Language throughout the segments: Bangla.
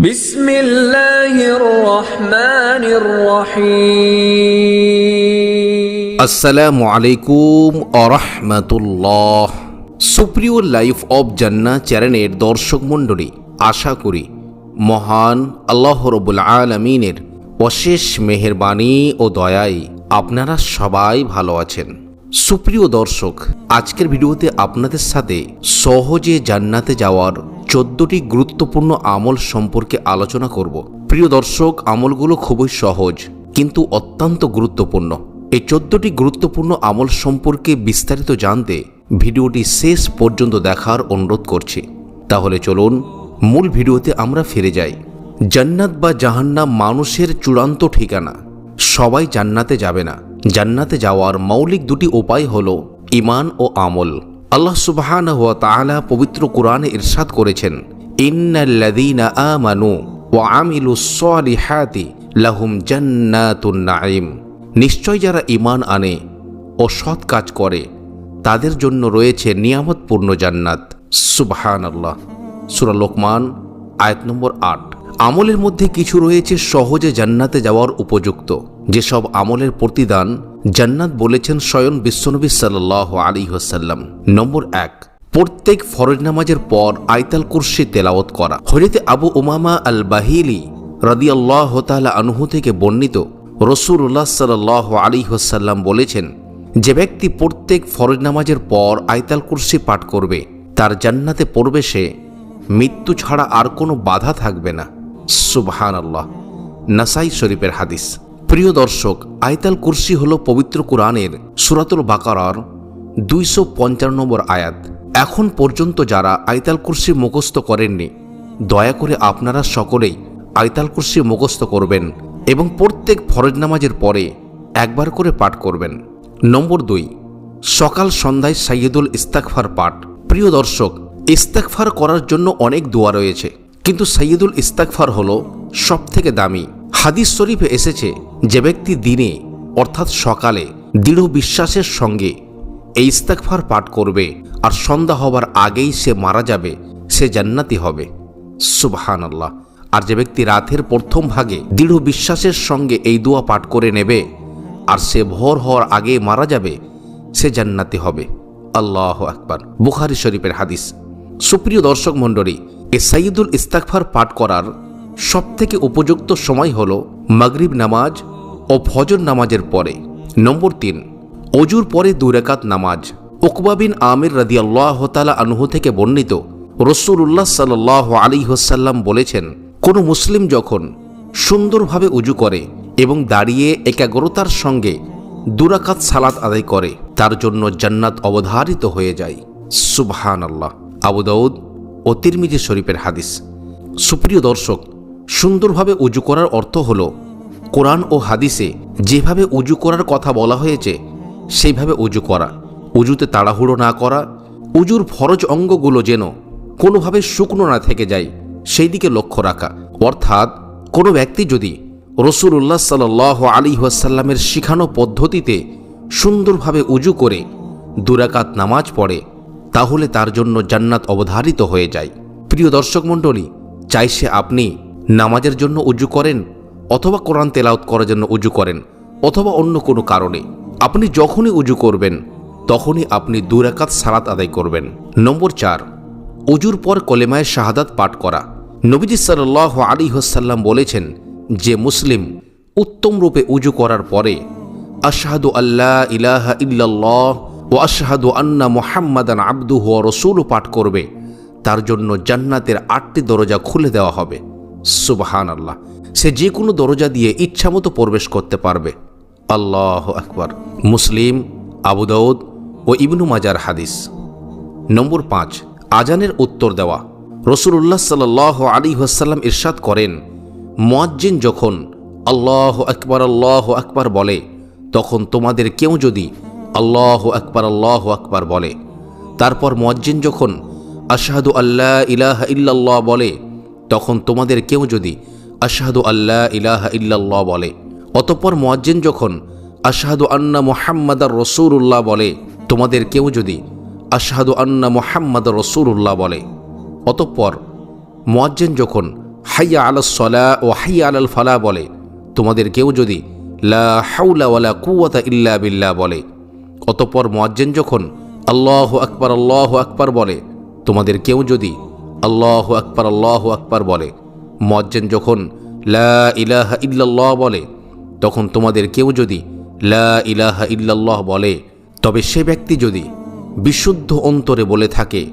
بسم الله الرحمن الرحيم আসসালামু আলাইকুম আরহামাতুল্লাহ সুপ্রিয় লাইফ অব জান্না চ্যানেলের দর্শক মণ্ডলী আশা করি মহান আল্লাহ রবুল আলমিনের অশেষ মেহেরবানি ও দয়ায় আপনারা সবাই ভালো আছেন সুপ্রিয় দর্শক, আজকের ভিডিওতে আপনাদের সাথে সহজে জান্নাতে যাওয়ার চোদ্দটি গুরুত্বপূর্ণ আমল সম্পর্কে আলোচনা করব। প্রিয় দর্শক, আমলগুলো খুবই সহজ, কিন্তু অত্যন্ত গুরুত্বপূর্ণ। এই চোদ্দটি গুরুত্বপূর্ণ আমল সম্পর্কে বিস্তারিত জানতে ভিডিওটি শেষ পর্যন্ত দেখার অনুরোধ করছি। তাহলে চলুন, মূল ভিডিওতে আমরা ফিরে যাই। জান্নাত বা জাহান্নাম মানুষের চূড়ান্ত ঠিকানা। সবাই জান্নাতে যাবে না। জান্নাতে যাওয়ার মৌলিক দুটি উপায় হল ইমান ও আমল। আল্লাহ সুবহান ওয়া তাআলা পবিত্র কোরআনে ইরশাদ করেছেন আমানু লাহুম নিশ্চয় যারা ইমান আনে ও সৎ কাজ করে, তাদের জন্য রয়েছে নিয়ামতপূর্ণ জান্নাত। সুবহান আল্লাহ সুরা লোকমান, আয়াত নম্বর আট। আমলের মধ্যে কিছু রয়েছে সহজে জান্নাতে যাওয়ার উপযুক্ত। যেসব আমলের প্রতিদান জান্নাত বলেছেন স্বয়ং বিশ্বনবী সাল্লাহ আলী হাসাল্লাম নম্বর এক, প্রত্যেক ফরজ নামাজের পর আইতাল কুর্সি তেলাওয়াত করা। হরিতে আবু উমামা আল বাহিলি রাদিয়াল্লাহ তাআলা আনহু থেকে বর্ণিত রসুল্লাহ সাল্লাহ আলী হাসাল্লাম বলেছেন, যে ব্যক্তি প্রত্যেক ফরজ নামাজের পর আইতাল কুর্সি পাঠ করবে, তার জান্নাতে পড়বে সে মৃত্যু ছাড়া আর কোনো বাধা থাকবে না। সুবহান আল্লাহ নাসাই শরীফের হাদিস। প্রিয় দর্শক, আয়তাল কুরসি হল পবিত্র কোরআনের সুরাতুল বাকারার দুইশো পঞ্চান্ন নম্বর আয়াত। এখন পর্যন্ত যারা আয়তাল কুরসি মুখস্থ করেননি, দয়া করে আপনারা সকলেই আয়তাল কুরসি মুখস্থ করবেন এবং প্রত্যেক ফরজ নামাজের পরে একবার করে পাঠ করবেন। নম্বর দুই, সকাল সন্ধ্যায় সাইয়দুল ইস্তাকফার পাঠ। প্রিয় দর্শক ইস্তাকফার করার জন্য অনেক দোয়া রয়েছে, কিন্তু সাইয়দুল ইস্তাকফার হল সব থেকে দামি। হাদিস শরীফে এসেছে যে ব্যক্তি দিনে, অর্থাৎ সকালে, দৃঢ় বিশ্বাসের সঙ্গে এই ইস্তাকফার পাঠ করবে আর সন্ধ্যা হবার আগেই সে মারা যাবে, সে জান্নাতি হবে। সুবহান আল্লাহ আর যে ব্যক্তি রাতের প্রথম ভাগে দৃঢ় বিশ্বাসের সঙ্গে এই দোয়া পাঠ করে নেবে আর সে ভোর হওয়ার আগে মারা যাবে, সে জান্নাতি হবে। আল্লাহ আকবার। বুখারি শরীফের হাদিস। সুপ্রিয় দর্শক মণ্ডলী এ সাইদুল ইস্তাকফার পাঠ করার সবথেকে উপযুক্ত সময় হল মাগরিব নামাজ ও ফজর নামাজের পরে। নম্বর তিন, অজুর পরে দুরেকাত নামাজ। উকবা বিন আমির রাদি আল্লাহ তালা আনহু থেকে বর্ণিত রসুল্লাহ সাল আলী হোসাল্লাম বলেছেন, কোনো মুসলিম যখন সুন্দরভাবে উজু করে এবং দাঁড়িয়ে একাগ্রতার সঙ্গে দুরাকাত সালাত আদায় করে, তার জন্য জান্নাত অবধারিত হয়ে যায়। সুবহান আল্লাহ আবু দাউদ ও তিরমিজি শরীফের হাদিস। সুপ্রিয় দর্শক সুন্দরভাবে উজু করার অর্থ হল, কোরআন ও হাদিসে যেভাবে উজু করার কথা বলা হয়েছে, সেইভাবে উজু করা। উজুতে তাড়াহুড়ো না করা, উজুর ফরজ অঙ্গগুলো যেন কোনোভাবে শুকনো না থেকে যায় সেই দিকে লক্ষ্য রাখা। অর্থাৎ, কোনো ব্যক্তি যদি রসুল্লাহ সাল আলী ওয়াসাল্লামের শিখানো পদ্ধতিতে সুন্দরভাবে উজু করে দুরাকাত নামাজ পড়ে, তাহলে তার জন্য জান্নাত অবধারিত হয়ে যায়। প্রিয় দর্শক মণ্ডলী, চাই সে আপনি নামাজের জন্য উজু করেন অথবা কোরআন তেলাউত করার জন্য উজু করেন অথবা অন্য কোনো কারণে। আপনি যখনই উজু করবেন, তখনই আপনি দুরাকাত সালাত আদায় করবেন। নম্বর চার, উজুর পর কলেমায় শাহাদাত পাঠ করা। নবীজি সাল্লাহ আলী হোসাল্লাম বলেছেন যে, মুসলিম উত্তম রূপে উজু করার পরে আশাহাদু আল্লাহ ইলাহা ইল্লাল্লাহ ও আশাহাদু আন্না মোহাম্মদান আব্দুহ রসুল পাঠ করবে। তার জন্য জান্নাতের আটটি দরজা খুলে দেওয়া হবে। সুবহান আল্লাহ সে যে কোনো দরজা দিয়ে ইচ্ছামতো প্রবেশ করতে পারবে। আল্লাহ আকবার। মুসলিম, আবু দাউদ ও ইবনু মাজার হাদিস। নম্বর পাঁচ, আজানের উত্তর দেওয়া। রসুল্লাহ সাল আলী হাসাল্লাম ইরশাদ করেন, মোয়াজ্জিন যখন আল্লাহ আকবার আল্লাহ আকবার বলে, তখন তোমাদের কেউ যদি আল্লাহ আকবার আল্লাহ আকবার বলে। তারপর মোয়াজ্জিন যখন আশাহাদু আল্লাহ ইলাহ ইল্লাল্লাহ বলে তখন তোমাদের কেউ যদি আশাহাদু আল্লাহ ইলাহা ইল্লাল্লাহ বলে, অতঃপর মোয়াজ্জিন যখন আশাহাদু আন্না মোহাম্মদার রসুল্লাহ বলে, তোমাদের কেউ যদি আশাহাদু আন্না মোহাম্মদ রসুল্লাহ বলে, অতঃপর মোয়াজ্জেন যখন হাইয়া আলাল সলা ও হাইয়া আলাল ফালা বলে, তোমাদের কেউ যদি লা হাউলা ওয়ালা কুয়াতা ইল্লা বিল্লাহ বলে, অতপর মোয়াজ্জেন যখন আল্লাহ আকবার আল্লাহ আকবার বলে, তোমাদের কেউ যদি আল্লাহ আকবার আল্লাহ আকবার বলে। মজ্জেন যখন লা ইলাহা ইল্লাল্লাহ বলে, তখন তোমাদের কেউ যদি লা ইলাহা ইল্লাল্লাহ বলে, তবে সে ব্যক্তি যদি বিশুদ্ধ অন্তরে বলে থাকে,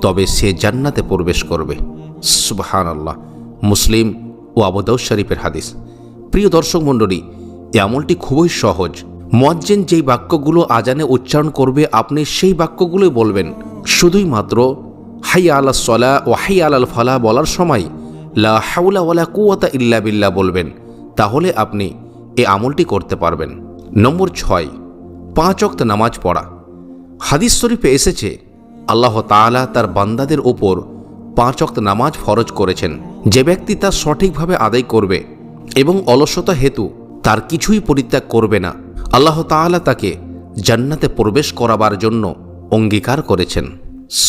তবে সে জান্নাতে প্রবেশ করবে। সুবহান আল্লাহ মুসলিম ও আবুদাউদ শরীফের হাদিস। প্রিয় দর্শক মণ্ডলী এই আমলটি খুবই সহজ। মজ্জেন যেই বাক্যগুলো আজানে উচ্চারণ করবে, আপনি সেই বাক্যগুলোই বলবেন। শুধুই মাত্র হাই আলা সলা ও হাই আলাল ফালা বলার সময়, লা হাউলা ওয়ালা কুয়াতা ইল্লা বিল্লা বলবেন, তাহলে আপনি এ আমলটি করতে পারবেন। নম্বর ছয়, পাঁচ অক্ত নামাজ পড়া। হাদিস শরীফে এসেছে, আল্লাহ তাআলা তার বান্দাদের ওপর পাঁচ অক্ত নামাজ ফরজ করেছেন। যে ব্যক্তি তা সঠিকভাবে আদায় করবে এবং অলসতা হেতু তার কিছুই পরিত্যাগ করবে না, আল্লাহ তাআলা তাকে জান্নাতে প্রবেশ করাবার জন্য অঙ্গীকার করেছেন।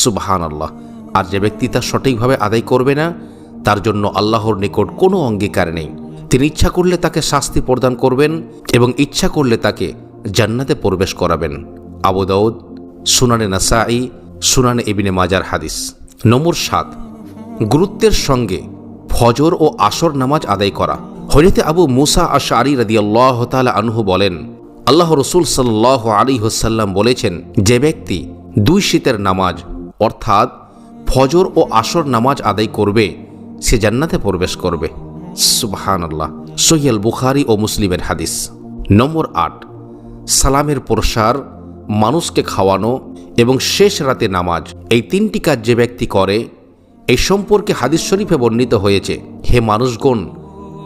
সুবহান আল্লাহ আর যে ব্যক্তি তা সঠিকভাবে আদায় করবে না, তার জন্য আল্লাহর নিকট কোনো অঙ্গীকার নেই। তিনি ইচ্ছা করলে তাকে শাস্তি প্রদান করবেন এবং ইচ্ছা করলে তাকে জান্নাতে প্রবেশ করাবেন। আবু দাউদ, সুনানে নাসাই, সুনানে এবিনে মাজার হাদিস। নম্বর সাত, গুরুত্বের সঙ্গে ফজর ও আসর নামাজ আদায় করা। হরিতে আবু মুসা আশারি রাদিয়াল্লাহ তাআলা আনহু বলেন, আল্লাহ রসুল সাল্লাহ আলী হোসাল্লাম বলেছেন, যে ব্যক্তি দুই শীতের নামাজ অর্থাৎ ফজর ও আসর নামাজ আদায় করবে, সে জান্নাতে প্রবেশ করবে। সুবহান আল্লাহ সহিয়াল বুখারি ও মুসলিমের হাদিস। নম্বর আট, সালামের প্রসার, মানুষকে খাওয়ানো এবং শেষ রাতে নামাজ, এই তিনটি কাজ যে ব্যক্তি করে, এই সম্পর্কে হাদিস শরীফে বর্ণিত হয়েছে, হে মানুষগণ,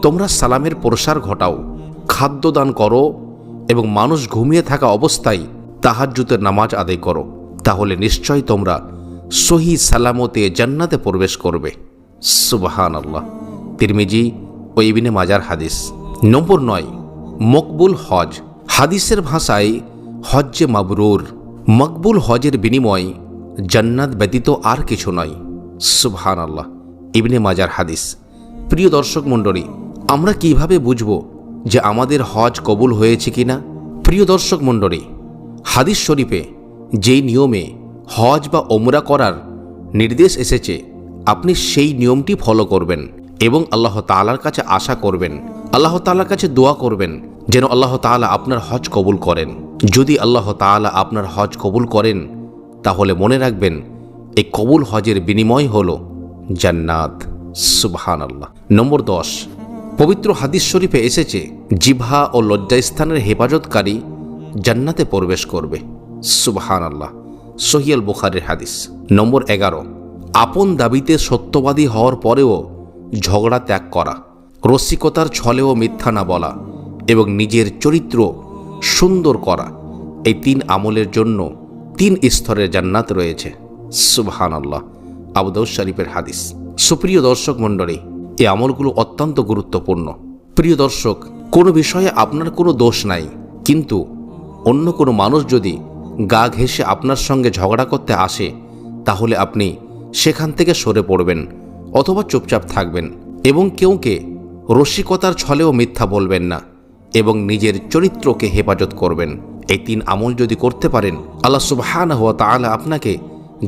তোমরা সালামের প্রসার ঘটাও, খাদ্য দান করো এবং মানুষ ঘুমিয়ে থাকা অবস্থায় তাহাজ্জুতের নামাজ আদায় করো। তাহলে নিশ্চয় তোমরা সহি সালামতে জান্নাতে প্রবেশ করবে। সুবাহান আল্লাহ তিরমিজি ও ইবিনে মাজার হাদিস। নম্বর নয়, মকবুল হজ। হাদিসের ভাষায় হজ্জে মাবরুর। মকবুল হজের বিনিময় জান্নাত ব্যতীত আর কিছু নয়। সুবহান আল্লাহ ইবনে মাজার হাদিস। প্রিয় দর্শক মণ্ডলী, আমরা কীভাবে বুঝব যে আমাদের হজ কবুল হয়েছে কিনা? প্রিয় দর্শক মণ্ডলী, হাদিস শরীফে যেই নিয়মে হজ বা ওমরা করার নির্দেশ এসেছে, আপনি সেই নিয়মটি ফলো করবেন এবং আল্লাহ তাআলার কাছে আশা করবেন। আল্লাহ তাআলার কাছে দোয়া করবেন যেন আল্লাহ তাআলা আপনার হজ কবুল করেন। যদি আল্লাহ তাআলা আপনার হজ কবুল করেন, তাহলে মনে রাখবেন, এই কবুল হজের বিনিময় হল জান্নাত। সুবহান আল্লাহ নম্বর দশ, পবিত্র হাদিস শরীফে এসেছে জিভা ও লজ্জাস্থানের হেফাজতকারী জান্নাতে প্রবেশ করবে। সুবহান আল্লাহ সহিয়াল বুখারের হাদিস। নম্বর এগারো, আপন দাবিতে সত্যবাদী হওয়ার পরেও ঝগড়া ত্যাগ করা, রসিকতার ছলেও মিথ্যা না বলা এবং নিজের চরিত্র সুন্দর করা, এই তিন আমলের জন্য তিন স্তরের জান্নাত রয়েছে। সুবহান আল্লাহ আবুদাউদ শরীফের হাদিস। সুপ্রিয় দর্শক মণ্ডলী, এই আমলগুলো অত্যন্ত গুরুত্বপূর্ণ। প্রিয় দর্শক, কোনো বিষয়ে আপনার কোনো দোষ নাই, কিন্তু অন্য কোনো মানুষ যদি গা ঘেঁষে আপনার সঙ্গে ঝগড়া করতে আসে, তাহলে আপনি সেখান থেকে সরে পড়বেন অথবা চুপচাপ থাকবেন এবং কেউকে রসিকতার ছলেও মিথ্যা বলবেন না এবং নিজের চরিত্রকে হেফাজত করবেন। এই তিন আমল যদি করতে পারেন, আল্লাহ সুবহান হওয়া তাআলা আপনাকে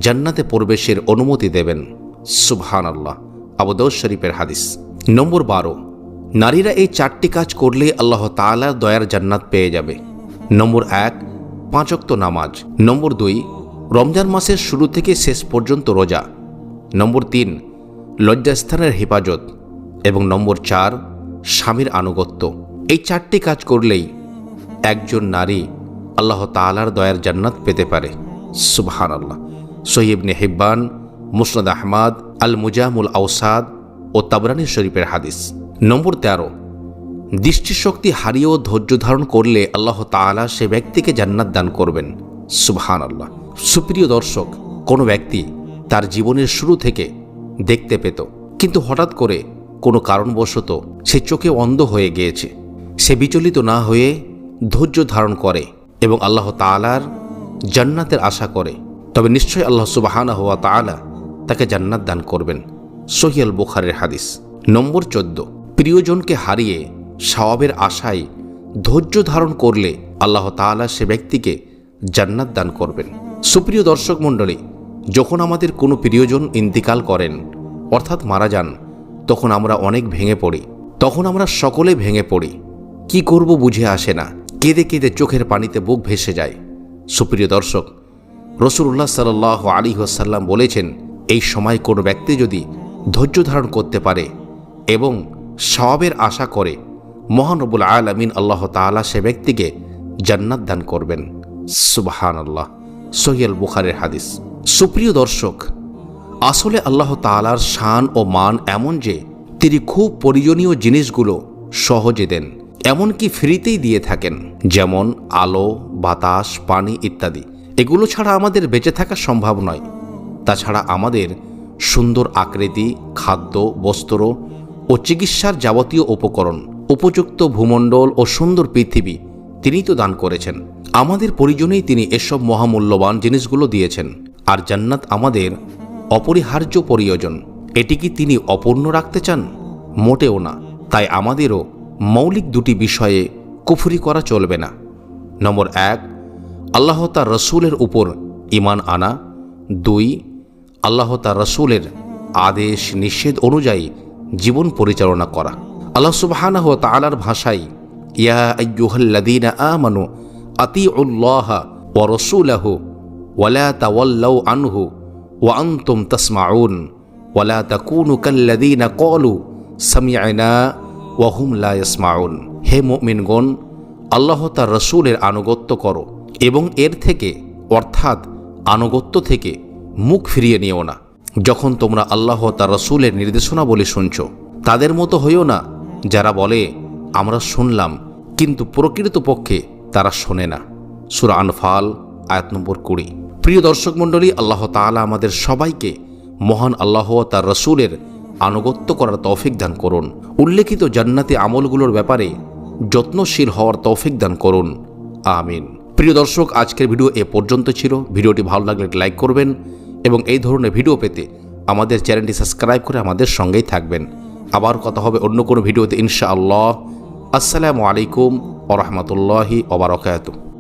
জান্নাতে প্রবেশের অনুমতি দেবেন। সুবহান আল্লাহ আবুদৌদ শরীফের হাদিস। নম্বর বারো। নারীরা এই চারটি কাজ করলে আল্লাহ তাআলার দয়ার জান্নাত পেয়ে যাবে। নম্বর এক পাঁচক্ত নামাজ। নম্বর দুই, রমজান মাসের শুরু থেকে শেষ পর্যন্ত রোজা। নম্বর তিন, লজ্জাস্থানের হেফাজত। এবং নম্বর চার, স্বামীর আনুগত্য। এই চারটি কাজ করলেই একজন নারী আল্লাহ তালার দয়ার জান্নাত পেতে পারে। সুবহান আল্লাহ সহিবনে হিব্বান, মুসনাদ আহমাদ, আল মুজামুল আউসাদ ও তাবরানি শরীফের হাদিস। নম্বর তেরো দৃষ্টিশক্তি হারিয়েও ধৈর্য ধারণ করলে আল্লাহ তাআলা সে ব্যক্তিকে জান্নাত দান করবেন। সুবহান আল্লাহ সুপ্রিয় দর্শক, কোনো ব্যক্তি তার জীবনের শুরু থেকে দেখতে পেত, কিন্তু হঠাৎ করে কোনো কারণবশত সে চোখে অন্ধ হয়ে গিয়েছে। সে বিচলিত না হয়ে ধৈর্য ধারণ করে এবং আল্লাহ তাআলার জান্নাতের আশা করে। তবে নিশ্চয়ই আল্লাহ সুবাহানা হওয়া তাআলা তাকে জান্নাত দান করবেন। সহিয়াল বুখারের হাদিস নম্বর চোদ্দ। প্রিয়জনকে হারিয়ে সওয়াবের আশায় ধৈর্য ধারণ করলে আল্লাহ তাআলা সে ব্যক্তিকে জান্নাত দান করবেন। সুপ্রিয় দর্শক মণ্ডলী, যখন আমাদের কোনো প্রিয়জন ইন্তিকাল করেন, অর্থাৎ মারা যান, তখন আমরা অনেক ভেঙে পড়ি। তখন আমরা সকলে ভেঙে পড়ি। কি করব বুঝে আসে না। কেঁদে কেঁদে চোখের পানিতে বুক ভেসে যায়। সুপ্রিয় দর্শক রসুল্লাহ সাল আলী ওসাল্লাম বলেছেন, এই সময় কোনো ব্যক্তি যদি ধৈর্য ধারণ করতে পারে এবং সওয়াবের আশা করে মহানবুল আলমিন আল্লাহ তাআলা সে ব্যক্তিকে জান্নাত দান করবেন। সুবাহান আল্লাহ সহিয়াল বুখারের হাদিস। সুপ্রিয় দর্শক, আসলে আল্লাহ তাআলার শান ও মান এমন যে তিনি খুব প্রয়োজনীয় জিনিসগুলো সহজে দেন, এমনকি ফ্রিতেই দিয়ে থাকেন, যেমন আলো, বাতাস, পানি ইত্যাদি। এগুলো ছাড়া আমাদের বেঁচে থাকা সম্ভব নয়। তাছাড়া আমাদের সুন্দর আকৃতি, খাদ্য, বস্ত্র ও চিকিৎসার যাবতীয় উপকরণ উপযুক্ত ভূমণ্ডল ও সুন্দর পৃথিবী তিনিই তো দান করেছেন। আমাদের পরিজনেই তিনি এসব মহামূল্যবান জিনিসগুলো দিয়েছেন। আর জান্নাত আমাদের অপরিহার্য প্রয়োজন। এটি কি তিনি অপূর্ণ রাখতে চান? মোটেও না। তাই আমাদেরও মৌলিক দুটি বিষয়ে কুফরি করা চলবে না। নম্বর এক, আল্লাহ তার রসুলের উপর ইমান আনা। দুই, আল্লাহ তার রসুলের আদেশ নিষেধ অনুযায়ী জীবন পরিচালনা করা। আল্লাহ সুবাহানাহ তালার ভাষায়, ইয়া আയ്য়ুহাল্লাদিনা আমানু আতি উল্লাহ ও রসুলাহু ওয়ালা তাওয়াল্লাউ আনহু ওয়া আনতুম তাসমাউন ওয়ালা তাকুনু কাল্লাদিনা কলু সামিআনা ওয়াহুম লা ইয়াসমাউন। হে মুমিনগণ, আল্লাহ তার রসুলের আনুগত্য করো এবং এর থেকে, অর্থাৎ আনুগত্য থেকে মুখ ফিরিয়ে নিও না। যখন তোমরা আল্লাহ তার রসুলের নির্দেশনা বলে শুনছ, তাদের মতো হইও না যারা বলে, আমরা শুনলাম, কিন্তু প্রকৃতপক্ষে তারা শোনে না। সুরা আনফাল, আয়াত নম্বর কুড়ি। প্রিয় দর্শক মণ্ডলী, আল্লাহ তাআলা আমাদের সবাইকে মহান আল্লাহ তার রসুলের আনুগত্য করার তৌফিক দান করুন। উল্লেখিত জান্নাতি আমলগুলোর ব্যাপারে যত্নশীল হওয়ার তৌফিক দান করুন। আমিন। প্রিয় দর্শক, আজকের ভিডিও এ পর্যন্ত ছিল। ভিডিওটি ভালো লাগলে লাইক করবেন এবং এই ধরনের ভিডিও পেতে আমাদের চ্যানেলটি সাবস্ক্রাইব করে আমাদের সঙ্গেই থাকবেন। আবার কথা হবে অন্য কোনো ভিডিওতে ইনশাআল্লাহ। আসসালামু আলাইকুম ওরহমতুল্লাহি ওবরাকাতুহ